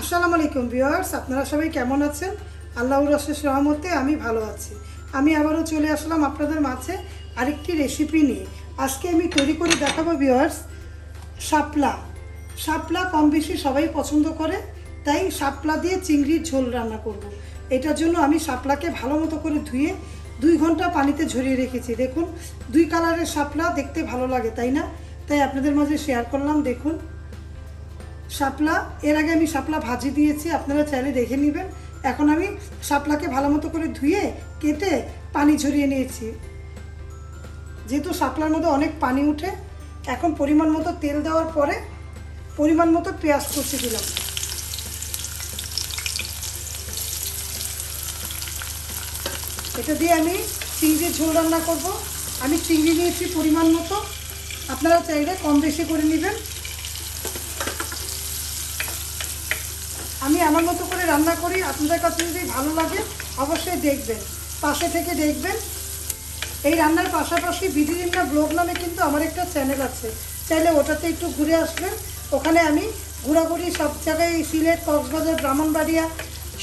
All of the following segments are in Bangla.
আসসালামু আলাইকুম ভিউয়ার্স, আপনারা সবাই কেমন আছেন? আল্লাহর রসের রহমতে আমি ভালো আছি। আমি আবারও চলে আসলাম আপনাদের মাঝে আরেকটি রেসিপি নিয়ে। আজকে আমি তৈরি করে দেখাবো ভিউয়ার্স, শাপলা। শাপলা কম বেশি সবাই পছন্দ করে, তাই শাপলা দিয়ে চিংড়ির ঝোল রান্না করব। এটার জন্য আমি শাপলাকে ভালো মতো করে ধুয়ে দুই ঘণ্টা পানিতে ঝরিয়ে রেখেছি। দেখুন, দুই কালারের শাপলা দেখতে ভালো লাগে, তাই না? তাই আপনাদের মাঝে শেয়ার করলাম, দেখুন। শাপলা, এর আগে আমি শাপলা ভাজি দিয়েছি, আপনারা চাইলে দেখে নেবেন। এখন আমি শাপলাকে ভালো মতো করে ধুয়ে, কেটে পানি ঝরিয়ে নিয়েছি। যেহেতু শাপলার মধ্যে অনেক পানি উঠে, এখন পরিমাণ মতো তেল দেওয়ার পরে পরিমাণ মতো পেঁয়াজ কুচি দিলাম। এটা দিয়ে আমি চিংড়ির ঝোল রান্না করব। আমি চিংড়ি নিয়েছি পরিমাণ মতো। আপনারা চাইলে কম বেশি করে নেবেন। আমি আমার মতো করে রান্না করি, আপনাদের কাছে যদি ভালো লাগে, অবশ্যই দেখবেন। পাশে থেকে দেখবেন। এই রান্নার পাশাপাশি বিধিরিন্না ব্লগ নামে কিন্তু আমার একটা চ্যানেল আছে। চাইলে ওটাতে একটু ঘুরে আসবেন। ওখানে আমি ঘোরাঘুরি সব জায়গায়, সিলেট, কক্সবাজার, ব্রাহ্মণবাড়িয়া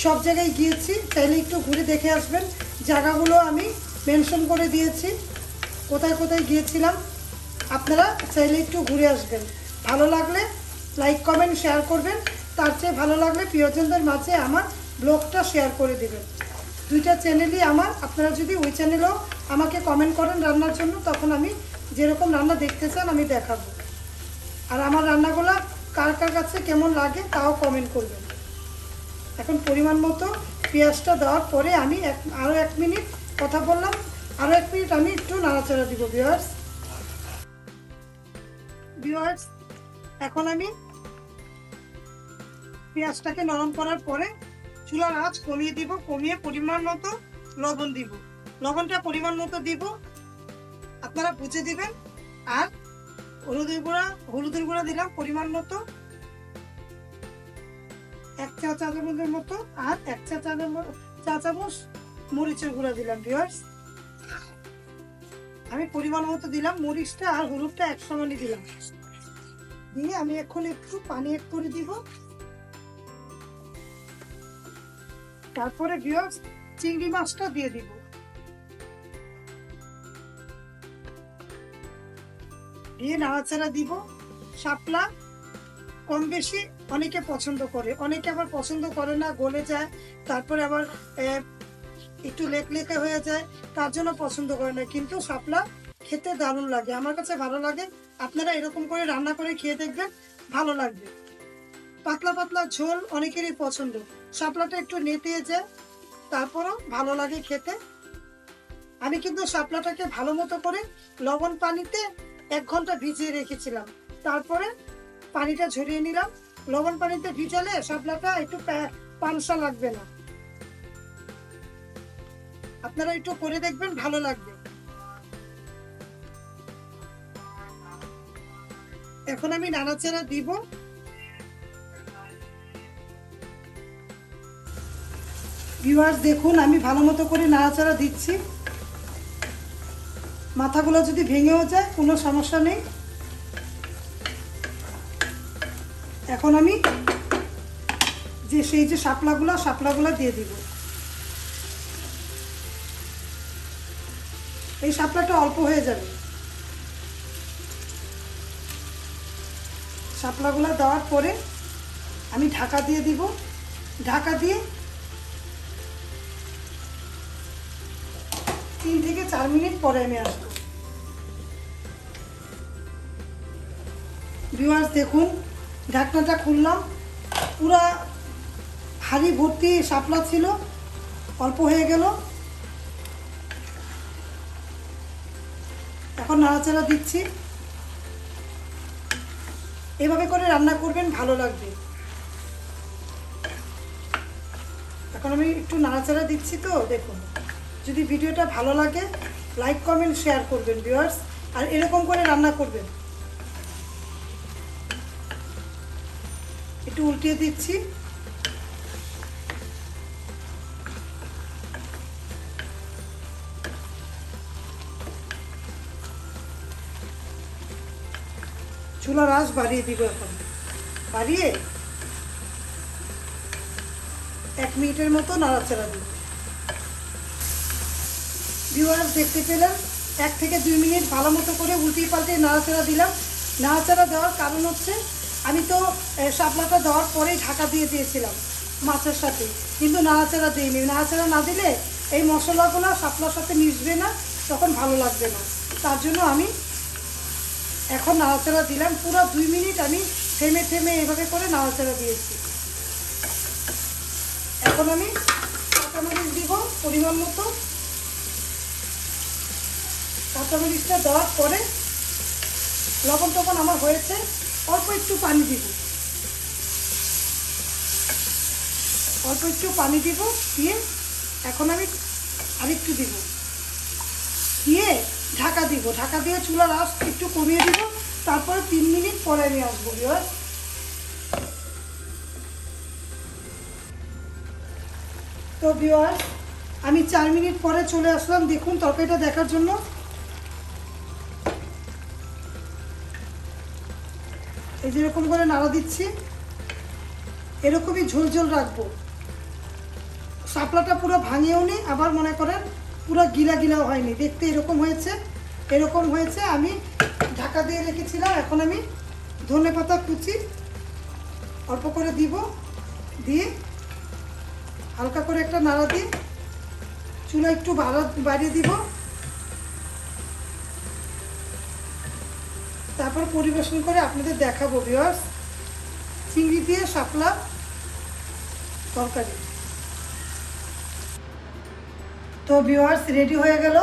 সব জায়গায় গিয়েছি। চাইলে একটু ঘুরে দেখে আসবেন। জায়গাগুলো আমি মেনশন করে দিয়েছি। কোথায় কোথায় গিয়েছিলাম, আপনারা চাইলে একটু ঘুরে আসবেন। ভালো লাগলে লাইক, কমেন্ট, শেয়ার করবেন। তার চেয়ে ভালো লাগলে প্রিয়জনদের মাঝে আমার ব্লগটা শেয়ার করে দেবেন। দুইটা চ্যানেলই আমার। আপনারা যদি ওই চ্যানেলেও আমাকে কমেন্ট করেন রান্নার জন্য, তখন আমি যেরকম রান্না দেখতে চান আমি দেখাবো। আর আমার রান্নাগুলো কার কার কাছে কেমন লাগে তাও কমেন্ট করবেন। এখন পরিমাণ মতো পেঁয়াজটা দেওয়ার পরে আমি এক আরও এক মিনিট কথা বললাম। আরও এক মিনিট আমি একটু নাড়াচাড়া দিব ভিওয়ার্স ভিওয়ার্স এখন আমি পেঁয়াজটাকে নরম করার পরে চুলার আঁচ কমিয়ে দিব, কমিয়ে পরিমাণ মতো লবণ দিব। লবণটা পরিমাণ মতো দিব। আপনারা বুঝে দিবেন। আর হলুদের গুঁড়া হলুদের গুঁড়া দিলাম পরিমাণ মতো। এক চা চা চামচের মতো আর এক চা চামচ চা চামচ মরিচের গুঁড়া দিলাম ভিওয়ার্স আমি পরিমাণ মতো দিলাম, মরিচটা আর হলুদটা একসঙ্গে দিলাম। দিয়ে আমি এখন একটু পানি এক করে দিব। তারপরে ভিওয়ার্স চিংড়ি মাছটা দিয়ে দিব। দিয়ে নাড়াচাড়া দিব। শাপলা কম বেশি অনেকে পছন্দ করে, অনেকে আবার পছন্দ করে না, গলে যায়, তারপরে আবার একটু লেক লেকে হয়ে যায়, তার জন্য পছন্দ করে না। কিন্তু শাপলা খেতে দারুণ লাগে, আমার কাছে ভালো লাগে। আপনারা এরকম করে রান্না করে খেয়ে দেখবেন, ভালো লাগবে। পাতলা পাতলা ঝোল অনেকেরই পছন্দ। শাপলাটা একটু নেতিয়ে যায়, তারপরও ভালো লাগে খেতে। আমি কিন্তু শাপলাটাকে ভালো মতো করে লবণ পানিতে এক ঘণ্টা ভিজিয়ে রেখেছিলাম। তারপরে পানিটা ঝরিয়ে নিলাম। লবণ পানিতে ভিজালে শাপলাটা একটু পানসা লাগবে না। আপনারা একটু করে দেখবেন, ভালো লাগবে। এখন আমি নাড়াচাড়া দিব। ভিউয়ার্স দেখুন, আমি ভালো মতো করে নাড়াচাড়া দিচ্ছি। মাথাগুলো যদি ভেঙেও যায়, কোনো সমস্যা নেই। এখন আমি যে সেই যে শাপলাগুলো শাপলাগুলো দিয়ে দিব। এই শাপলাটা অল্প হয়ে যাবে। শাপলাগুলো দেওয়ার পরে আমি ঢাকা দিয়ে দিব। ঢাকা দিয়ে তিন থেকে চার মিনিট পরে আমি আসব। ভিউয়ার্স দেখুন, ঢাকনাটা খুললাম, পুরা হাড়ি ভর্তি শাপলা ছিল, অল্প হয়ে গেল। এখন নাড়াচাড়া দিচ্ছি। এভাবে করে রান্না করবেন, ভালো লাগবে। এখন আমি একটু নাড়াচাড়া দিচ্ছি তো, দেখুন। যদি ভিডিওটা ভালো লাগে লাইক কমেন্ট শেয়ার করবেন ভিউয়ার্স আর এরকম করে রান্না করবেন। একটু উল্টিয়ে দিচ্ছি। চুলার আঁচ বাড়িয়ে দিব এখন। বাড়িয়ে এক মিনিটের মতো নাড়াচাড়া দিই ভিউয়ার্স দেখতে পেলাম। এক থেকে দুই মিনিট ভালো মতো করে উল্টিয়ে পাল্টে নাড়াচাড়া দিলাম। নাড়াচাড়া দেওয়ার কারণ হচ্ছে, আমি তো শাপলাটা দেওয়ার পরেই ঢাকা দিয়ে দিয়েছিলাম মাছের সাথে। কিন্তু নাড়াচাড়া দিইনি। নাড়াচাড়া না দিলে এই মশলাগুলো শাপলার সাথে মিশবে না, তখন ভালো লাগবে না। তার জন্য আমি এখন নাড়াচাড়া দিলাম। পুরো দুই মিনিট আমি থেমে থেমে এভাবে করে নাড়াচাড়া দিয়েছি। এখন আমি কাঁচামরিচ দিব পরিমাণ মতো। কাঁচামরিচটা দেওয়ার পরে লবণ টবণ আমার হয়েছে, অল্প একটু পানি দিব। অল্প একটু পানি দিব, দিয়ে এখন আমি আরেকটু দিব। দিয়ে ঢাকা দিব। ঢাকা দিয়ে চুলার আঁচ একটু কমিয়ে দিব, তারপরে তিন মিনিট পরে আমি আসব বিয়ার তো বিয়ার আমি চার মিনিট পরে চলে আসলাম। দেখুন, তরকারিটা দেখার জন্য এই যেরকম করে নাড়া দিচ্ছি, এরকমই ঝোল ঝোল রাখব। শাপলাটা পুরো ভাঙিয়েও নি, আবার মনে করেন পুরো গিলা গিলাও হয়নি। দেখতে এরকম হয়েছে এরকম হয়েছে, আমি ঢাকা দিয়ে রেখেছিলাম, এখন আমি ধনে পাতা কুচি অল্প করে দিব, দিয়ে হালকা করে একটা নাড়া দিই চুলা একটু বাড়া বাড়িয়ে দিব। তারপর পরিবেশন করে আপনাদের দেখাবো ভিওয়ার্স চিংড়ি দিয়ে শাপলা তরকারি। তো ভিওয়ার্স রেডি হয়ে গেল।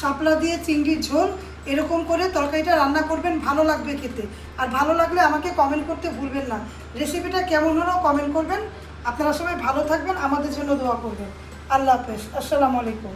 শাপলা দিয়ে চিংড়ির ঝোল, এরকম করে তরকারিটা রান্না করবেন, ভালো লাগবে খেতে। আর ভালো লাগলে আমাকে কমেন্ট করতে ভুলবেন না। রেসিপিটা কেমন হলো কমেন্ট করবেন। আপনারা সবাই ভালো থাকবেন, আমাদের জন্য দোয়া করবেন। আল্লাহ হাফেজ। আসসালামু আলাইকুম।